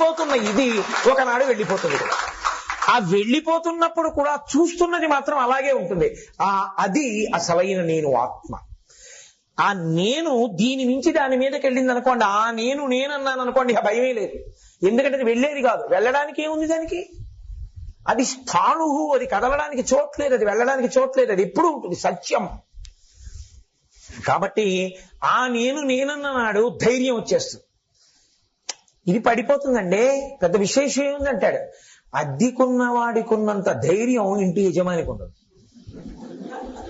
పోతున్న ఇది ఒకనాడు వెళ్ళిపోతుంది ఆ వెళ్ళిపోతున్నప్పుడు కూడా చూస్తున్నది మాత్రం అలాగే ఉంటుంది. ఆ అది అసలైన నేను ఆత్మ. ఆ నేను దీని నుంచి దాని మీదకి వెళ్ళింది అనుకోండి ఆ నేను నేనన్నాను అనుకోండి ఇక భయమే లేదు. ఎందుకంటే అది వెళ్ళేది కాదు. వెళ్ళడానికి ఏముంది దానికి? అది స్థాణువు అది కదలడానికి చోట్లేదు అది వెళ్ళడానికి చోట్లేదు అది ఎప్పుడు ఉంటుంది సత్యం. కాబట్టి ఆ నేను నేనన్న నాడు ధైర్యం వచ్చేస్తుంది. ఇది పడిపోతుందండి. పెద్ద విశేషం ఏముందంటాడు? అద్దెకున్న వాడికున్నంత ధైర్యం ఇంటి యజమానికి ఉండదు.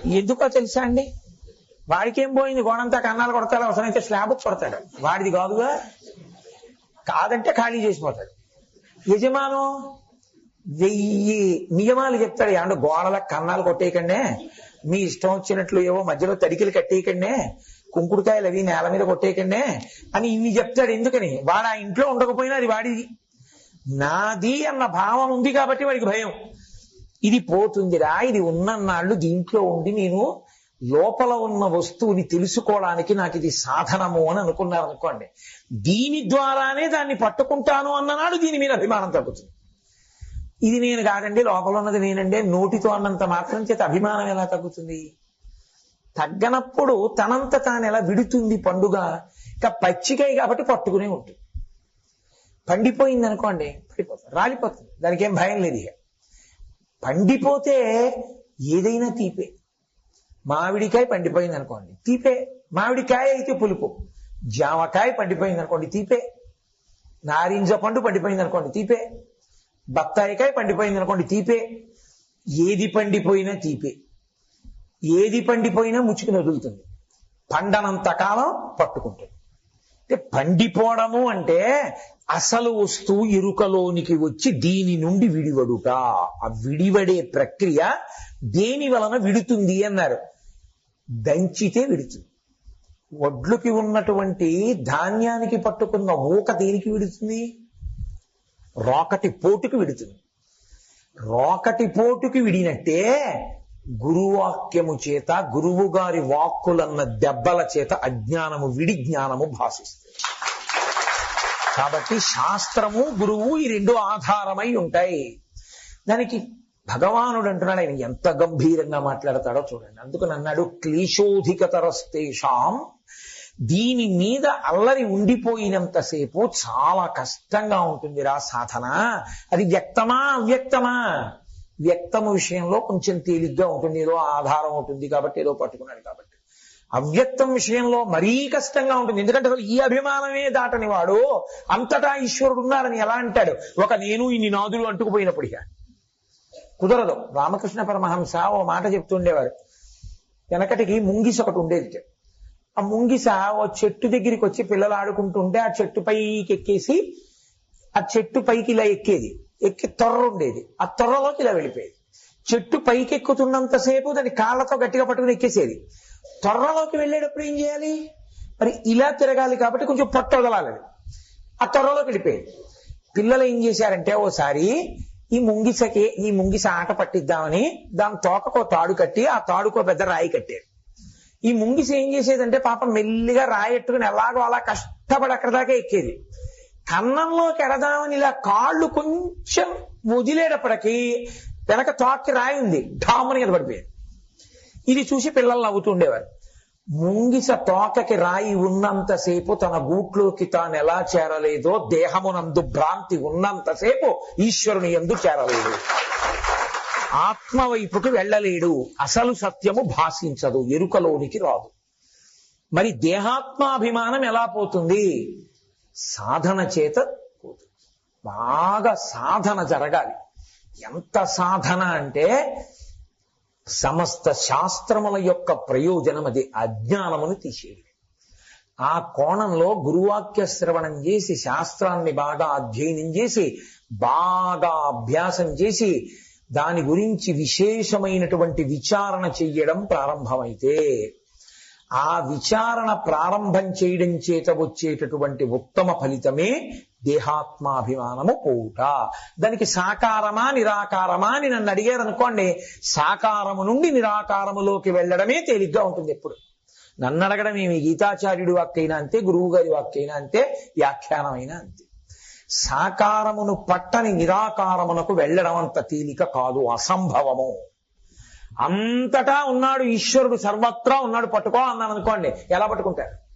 ఎందుకో తెలుసా అండి? వాడికేం పోయింది? గోడంతా కన్నాలు కొడతాడు అవసరమైతే స్లాబ్ కొడతాడు. వాడిది కాదుగా? కాదంటే ఖాళీ చేసిపోతాడు. యజమాను వెయ్యి నియమాలు చెప్తాడు. అంటే గోడల కన్నాలు కొట్టేయకండే. మీ ఇష్టం వచ్చినట్లు ఏవో మధ్యలో తడికిలు కట్టేయకండే. కుంకుడుకాయలు అవి నేల మీద కొట్టేయకండే అని ఇన్ని చెప్తాడు ఎందుకని? వాడు ఆ ఇంట్లో ఉండకపోయినా అది వాడిది. నాది అన్న భావం ఉంది కాబట్టి వాడికి భయం. ఇది పోతుందిరా ఇది ఉన్నన్నాళ్ళు దీంట్లో ఉండి నేను లోపల ఉన్న వస్తువుని తెలుసుకోవడానికి నాకు ఇది సాధనము అని అనుకున్నారు అనుకోండి దీని ద్వారానే దాన్ని పట్టుకుంటాను అన్ననాడు దీని మీద అభిమానం తగ్గుతుంది. ఇది నేను కాదండి లోపల ఉన్నది నేనండి నోటితో అన్నంత మాత్రం చేత అభిమానం ఎలా తగ్గుతుంది? తగ్గనప్పుడు తనంత తాను ఎలా విడుతుంది పండుగ? ఇంకా పచ్చికాయ కాబట్టి పట్టుకునే ఉంటుంది. పండిపోయింది అనుకోండి పడిపోతుంది రాలిపోతుంది. దానికి ఏం భయం లేదు ఇక. పండిపోతే ఏదైనా తీపే. మామిడికాయ పండిపోయింది అనుకోండి తీపే. మామిడికాయ అయితే పులుపు. జామకాయ పండిపోయింది అనుకోండి తీపే. నారింజ పండు పండిపోయింది అనుకోండి తీపే. బత్తాయికాయ పండిపోయింది అనుకోండి తీపే. ఏది పండిపోయినా తీపే. ఏది పండిపోయినా ముచ్చుకుని వదులుతుంది పండనంత కాలం పట్టుకుంటుంది. అంటే పండిపోవడము అంటే అసలు వస్తువు ఇరుకలోనికి వచ్చి దీని నుండి విడివడుట. ఆ విడివడే ప్రక్రియ దేని వలన విడుతుంది అన్నారు. దంచితే విడుతుంది. వడ్లుకి ఉన్నటువంటి ధాన్యానికి పట్టుకున్న ఊక దేనికి విడుతుంది? రోకటి పోటుకి విడుతుంది. రోకటి పోటుకి విడినట్టే గురువాక్యము చేత గురువు గారి వాక్కులన్న దెబ్బల చేత అజ్ఞానము విడి జ్ఞానము భాషిస్తుంది. కాబట్టి శాస్త్రము గురువు ఈ రెండు ఆధారమై ఉంటాయి. దానికి భగవానుడు అంటున్నాడు ఆయన ఎంత గంభీరంగా మాట్లాడతాడో చూడండి. అందుకని అన్నాడు క్లీశోధికతరస్తేషాం దీని మీద అల్లరి ఉండిపోయినంతసేపు చాలా కష్టంగా ఉంటుంది రా సాధన. అది వ్యక్తమా అవ్యక్తమా? వ్యక్తము విషయంలో కొంచెం తేలిగ్గా ఉంటుంది. ఏదో ఆధారం ఉంటుంది కాబట్టి ఏదో పట్టుకున్నాడు కాబట్టి. అవ్యక్తం విషయంలో మరీ కష్టంగా ఉంటుంది. ఎందుకంటే అసలు ఈ అభిమానమే దాటని వాడు అంతటా ఈశ్వరుడు ఉన్నారని ఎలా అంటాడు? ఒక నేను ఇన్ని నాదులు అంటుకుపోయినప్పుడు కుదరదు. రామకృష్ణ పరమహంస ఓ మాట చెప్తుండేవారు వెనకటికి ముంగిస ఒకటి ఉండేది. ఆ ముంగిస ఓ చెట్టు దగ్గరికి వచ్చి పిల్లలు ఆడుకుంటుంటే ఆ చెట్టు పైకి ఎక్కేసి ఆ చెట్టు పైకి ఇలా ఎక్కేది. ఎక్కి తొర్ర ఉండేది. ఆ తొర్రలోకి ఇలా వెళ్ళిపోయేది. చెట్టు పైకి ఎక్కుతున్నంతసేపు దాని కాళ్ళతో గట్టిగా పట్టుకుని ఎక్కేసేది. తొర్రలోకి వెళ్ళేటప్పుడు ఏం చేయాలి? మరి ఇలా తిరగాలి కాబట్టి కొంచెం పొట్ట వదలాలి ఆ తొర్రలోకి వెళ్ళిపోయేది. పిల్లలు ఏం చేశారంటే ఓసారి ఈ ముంగిసకి ఈ ముంగిస ఆట పట్టిద్దామని దాని తోకకో తాడు కట్టి ఆ తాడుకో పెద్ద రాయి కట్టారు. ఈ ముంగిస ఏం చేసేదంటే పాపం మెల్లిగా రాయి ఎట్టుకుని ఎలాగో అలా కష్టపడి అక్కడ దాకా ఎక్కేది. కన్నంలోకి ఎడదామని ఇలా కాళ్ళు కొంచెం వదిలేటప్పటికీ వెనక తోక్కి రాయింది. ఢామని మీద ఇది చూసి పిల్లలు నవ్వుతుండేవారు ముంగిస తోకకి రాయి ఉన్నంతసేపు తన గూట్లోకి తాను ఎలా చేరలేదో దేహమునందు భ్రాంతి ఉన్నంతసేపు ఈశ్వరుని ఎందు చేరలేడు ఆత్మ వైపుకి వెళ్ళలేడు. అసలు సత్యము భాషించదు. ఎరుకలోనికి రాదు. మరి దేహాత్మాభిమానం ఎలా పోతుంది? సాధన చేత పోతుంది. బాగా సాధన జరగాలి. ఎంత సాధన అంటే సమస్త శాస్త్రముల యొక్క ప్రయోజనం అది అజ్ఞానమును తీసేయడం. ఆ కోణంలో గురువాక్య శ్రవణం చేసి శాస్త్రాన్ని బాగా అధ్యయనం చేసి బాగా అభ్యాసం చేసి దాని గురించి విశేషమైనటువంటి విచారణ చెయ్యడం ప్రారంభమైతే ఆ విచారణ ప్రారంభం చేయడం చేత వచ్చేటటువంటి ఉత్తమ ఫలితమే దేహాత్మాభిమానము పోవుట దానికి సాకారమా నిరాకారమా అని నన్ను అడిగారు అనుకోండి సాకారము నుండి నిరాకారములోకి వెళ్ళడమే తేలిగ్గా ఉంటుంది ఎప్పుడు. నన్ను అడగడం ఏమి? గీతాచార్యుడి వాక్కైనా అంతే గురువు గారి వాక్కైనా అంతే వ్యాఖ్యానమైనా అంతే. సాకారమును పట్టని నిరాకారమునకు వెళ్ళడం అంత తేలిక కాదు అసంభవము. అంతటా ఉన్నాడు ఈశ్వరుడు సర్వత్రా ఉన్నాడు పట్టుకో అన్నాను అనుకోండి ఎలా పట్టుకుంటారు?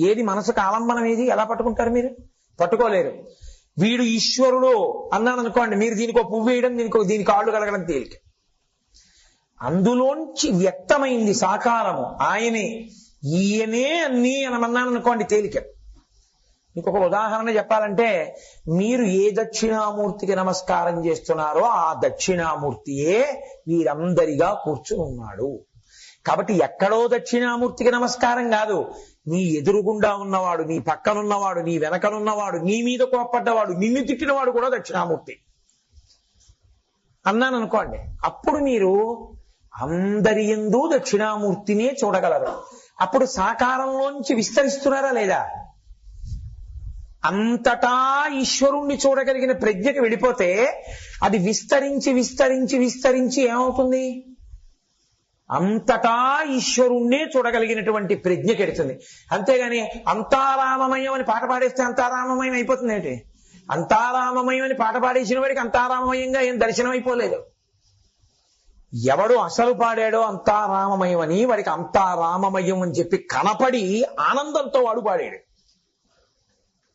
ఏది మనసుకు ఆలంబనం ఏది? ఎలా పట్టుకుంటారు మీరు? పట్టుకోలేరు. వీడు ఈశ్వరుడు అన్నాను అనుకోండి మీరు దీనికో పువ్వు వేయడం దీనికో దీనికి కాళ్ళు కలగడం తేలిక. అందులోంచి వ్యక్తమైంది సాకారము. ఆయనే ఈయనే అన్నీ అనమన్నాను అనుకోండి తేలిక. మీకు ఒక ఉదాహరణ చెప్పాలంటే మీరు ఏ దక్షిణామూర్తికి నమస్కారం చేస్తున్నారో ఆ దక్షిణామూర్తియే వీరందరిగా కూర్చుని ఉన్నాడు. కాబట్టి ఎక్కడో దక్షిణామూర్తికి నమస్కారం కాదు. నీ ఎదురుగుండా ఉన్నవాడు నీ పక్కనున్నవాడు నీ వెనకనున్నవాడు నీ మీద కోప్పడ్డవాడు నిన్ను తిట్టినవాడు కూడా దక్షిణామూర్తి. అన్నాను అనుకోండి. అప్పుడు మీరు అందరి ఎందు దక్షిణామూర్తినే చూడగలరు. అప్పుడు సాకారంలోంచి విస్తరిస్తున్నారా లేదా? అంతటా ఈశ్వరుణ్ణి చూడగలిగిన ప్రజ్ఞకి వెళ్ళిపోతే అది విస్తరించి విస్తరించి విస్తరించి ఏమవుతుంది? అంతటా ఈశ్వరుణ్ణే చూడగలిగినటువంటి ప్రజ్ఞ కెడుతుంది. అంతేగాని అంతారామమయం అని పాట పాడేస్తే అంతారామమయం అయిపోతుంది ఏంటి? అంతారామమయం అని పాట పాడేసిన వాడికి అంతారామమయంగా ఏం దర్శనం అయిపోలేదు. ఎవడు అసలు పాడాడో అంతారామమయం అని వాడికి అంతారామమయం అని చెప్పి కనపడి ఆనందంతో వాడు పాడాడు.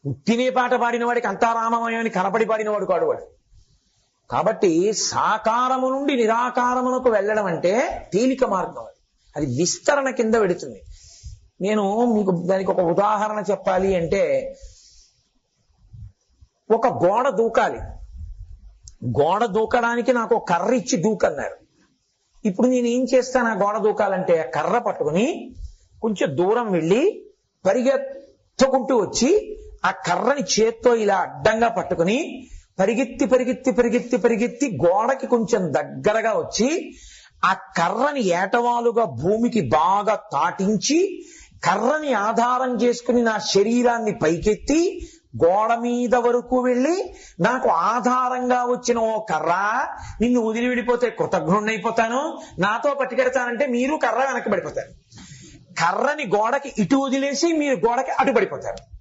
ఉత్తినే పాట పాడిన వాడికి అంతారామమయం అని కనపడి పాడినవాడు కాడు వాడు. కాబట్టి సాకారము నుండి నిరాకారమునకు వెళ్ళడం అంటే తేలిక మార్గం అది. అది విస్తరణ కింద పెడుతుంది నేను మీకు దానికి ఒక ఉదాహరణ చెప్పాలి అంటే ఒక గోడ దూకాలి. గోడ దూకడానికి నాకు ఒక కర్ర ఇచ్చి దూకన్నారు. ఇప్పుడు నేను ఏం చేస్తాను ఆ గోడ దూకాలంటే కర్ర పట్టుకుని కొంచెం దూరం వెళ్ళి పరిగెత్తుకుంటూ వచ్చి ఆ కర్రని చేత్తో ఇలా అడ్డంగా పట్టుకుని పరిగెత్తి పరిగెత్తి పరిగెత్తి పరిగెత్తి గోడకి కొంచెం దగ్గరగా వచ్చి ఆ కర్రని ఏటవాలుగా భూమికి బాగా తాటించి కర్రని ఆధారం చేసుకుని నా శరీరాన్ని పైకెత్తి గోడ మీద వరకు వెళ్ళి నాకు ఆధారంగా వచ్చిన ఓ కర్ర నిన్ను వదిలి విడిపోతే కృతజ్ఞుణ్ణైపోతాను నాతో పట్టుకెడతానంటే మీరు కర్ర వెనక్కి పడిపోతారు. కర్రని గోడకి ఇటు వదిలేసి మీరు గోడకి అటు పడిపోతారు.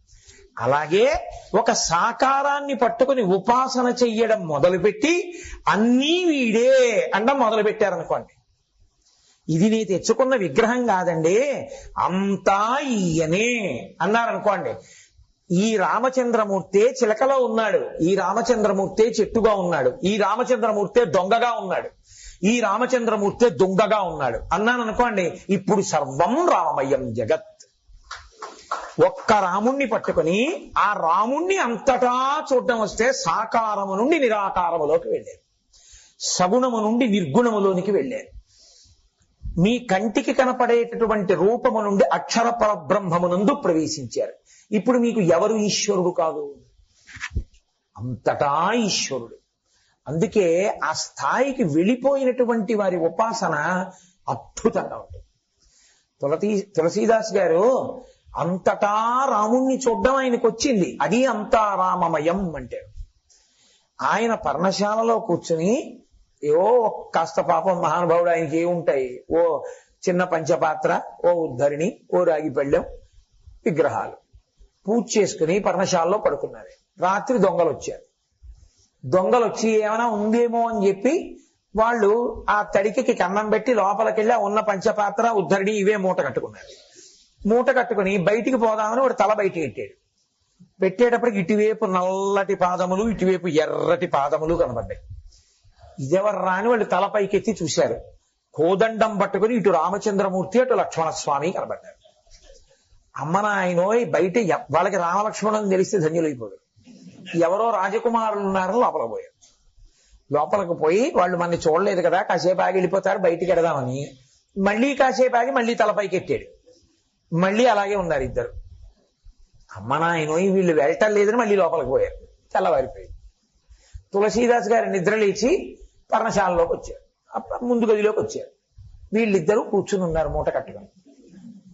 అలాగే ఒక సాకారాన్ని పట్టుకుని ఉపాసన చెయ్యడం మొదలుపెట్టి అన్నీ వీడే అండం మొదలుపెట్టారనుకోండి. ఇది నీ తెచ్చుకున్న విగ్రహం కాదండి. అంతా ఈయనే అన్నారనుకోండి. ఈ రామచంద్రమూర్తే చిలకలో ఉన్నాడు. ఈ రామచంద్రమూర్తే చెట్టుగా ఉన్నాడు. ఈ రామచంద్రమూర్తే దొంగగా ఉన్నాడు. ఈ రామచంద్రమూర్తే దొంగగా ఉన్నాడు. అన్నాను అనుకోండి ఇప్పుడు సర్వం రామమయం జగత్. ఒక్క రాముణ్ణి పట్టుకుని ఆ రాముణ్ణి అంతటా చూడడం వస్తే సాకారము నుండి నిరాకారములోకి వెళ్ళారు. సగుణము నుండి నిర్గుణములోనికి వెళ్ళారు. మీ కంటికి కనపడేటటువంటి రూపము నుండి అక్షర పరబ్రహ్మమునందు ప్రవేశించారు. ఇప్పుడు మీకు ఎవరు ఈశ్వరుడు కాదు? అంతటా ఈశ్వరుడు. అందుకే ఆ స్థాయికి వెళ్ళిపోయినటువంటి వారి ఉపాసన అద్భుతంగా ఉంటుంది. తులసి తులసీదాస్ గారు అంతటా రాముణ్ణి చూడడం ఆయనకు వచ్చింది అది అంతా రామమయం అంటే ఆయన పర్ణశాలలో కూర్చుని ఏవో కాస్త పాపం మహానుభావుడు ఆయనకి ఏముంటాయి? ఓ చిన్న పంచపాత్ర ఓ ఉద్ధరిణి ఓ రాగిపెళ్ళెం విగ్రహాలు. పూజ చేసుకుని పర్ణశాలలో పడుకున్నారు. రాత్రి దొంగలు వచ్చారు దొంగలు వచ్చి ఏమైనా ఉందేమో అని చెప్పి వాళ్ళు ఆ తడికి కన్నం పెట్టి లోపలికెళ్ళి ఉన్న పంచపాత్ర ఉద్ధరిణి ఇవే మూట కట్టుకున్నారు. మూట కట్టుకుని బయటికి పోదామని వాడు తల బయట పెట్టాడు పెట్టేటప్పటికి ఇటువైపు నల్లటి పాదములు ఇటువైపు ఎర్రటి పాదములు కనబడ్డాయి. ఇదెవరు రాని వాళ్ళు తల పైకెత్తి చూశారు. కోదండం పట్టుకుని ఇటు రామచంద్రమూర్తి అటు లక్ష్మణస్వామి కనబడ్డారు. అమ్మ ఆయనో బయట వాళ్ళకి రామలక్ష్మణుని తెలిస్తే ధన్యులైపోయారు. ఎవరో రాజకుమారులు ఉన్నారని లోపల పోయారు. లోపలికి పోయి వాళ్ళు మనని చూడలేదు కదా కాసేపు ఆగి వెళ్ళిపోతారు బయటికి వెడదామని. మళ్ళీ కాసేపు ఆగి మళ్ళీ తలపైకి ఎట్టాడు మళ్ళీ అలాగే ఉన్నారు ఇద్దరు. అమ్మ నాయనో వీళ్ళు వెళ్ళటం లేదని మళ్ళీ లోపలికి పోయారు. తెల్లవారిపోయి తులసీదాస్ గారు నిద్ర లేచి పర్ణశాలలోకి వచ్చారు. అప్ప- ముందు గదిలోకి వచ్చారు. వీళ్ళిద్దరూ కూర్చుని ఉన్నారు మూట కట్టుకొని.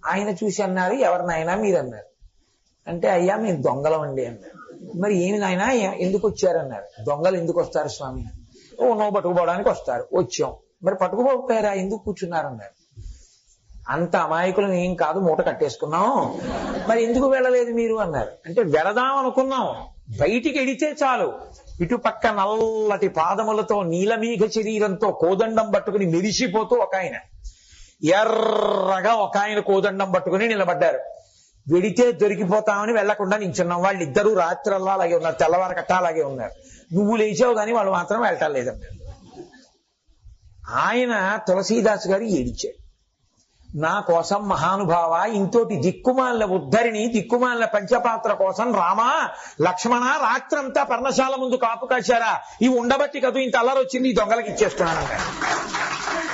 ఆయన చూసి అన్నారు ఎవరినైనా నాయనా మీరు అన్నారు అంటే అయ్యా మేము దొంగలం అండి అన్నారు. మరి ఏమి నాయనా ఎందుకు వచ్చారన్నారు దొంగలు ఎందుకు వస్తారు స్వామి? ఓ నో పట్టుకుపోవడానికి వస్తారు. వచ్చాం. మరి పట్టుకుపోయారా? ఎందుకు కూర్చున్నారన్నారు అంత అమాయకులను ఏం కాదు మూట కట్టేసుకున్నాం. మరి ఎందుకు వెళ్ళలేదు మీరు అన్నారు. అంటే వెళదాం అనుకున్నాం. బయటికి ఎడితే చాలు. ఇటుపక్క నల్లటి పాదములతో నీలమీఘ శరీరంతో కోదండం పట్టుకుని మెరిసిపోతూ ఒక ఆయన. ఎర్రగా ఒక ఆయన కోదండం పట్టుకుని నిలబడ్డారు. వెడితే దొరికిపోతామని వెళ్ళకుండా నించున్నాం. వాళ్ళు ఇద్దరు రాత్రల్లా అలాగే ఉన్నారు. తెల్లవారు కట్ట అలాగే ఉన్నారు. నువ్వు లేచావు కానీ వాళ్ళు మాత్రం వెళ్ళటం లేదన్నారు. ఆయన తులసీదాస్ గారు ఏడిచాడు నా కోసం మహానుభావ ఇంతోటి దిక్కుమాల ఉద్ధరిని దిక్కుమాల పంచపాత్ర కోసం రామా లక్ష్మణ రాత్రంతా పర్ణశాల ముందు కాపు కాశారా? ఇవి ఉండబట్టి కదూ ఇంత అల్లరి వచ్చింది ఈ దొంగలకి ఇచ్చేస్తున్నాను.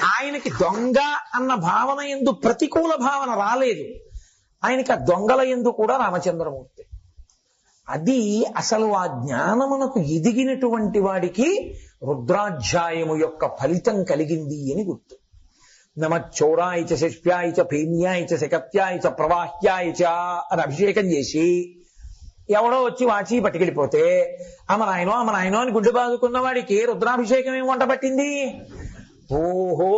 ఆయనకి దొంగ అన్న భావన ఎందు ప్రతికూల భావన రాలేదు. ఆయనకి ఆ దొంగల ఎందు కూడా రామచంద్రమూర్తి. అది అసలు ఆ జ్ఞానమునకు ఎదిగినటువంటి వాడికి రుద్రాధ్యాయము యొక్క ఫలితం కలిగింది అని గుర్తు. నమ చౌరాయ చ శిష్యాయ చ భీమ్యాయ చ శకత్యాయ చ ప్రవాహ్యాయ చ అని అభిషేకం చేసి ఎవడో వచ్చి వాచి పట్టుకెళ్ళిపోతే అమ నాయనో అమ నాయనో అని గుడ్డు బాదుకున్న వాడికి రుద్రాభిషేకం ఏం వంట పట్టింది? ఓహో!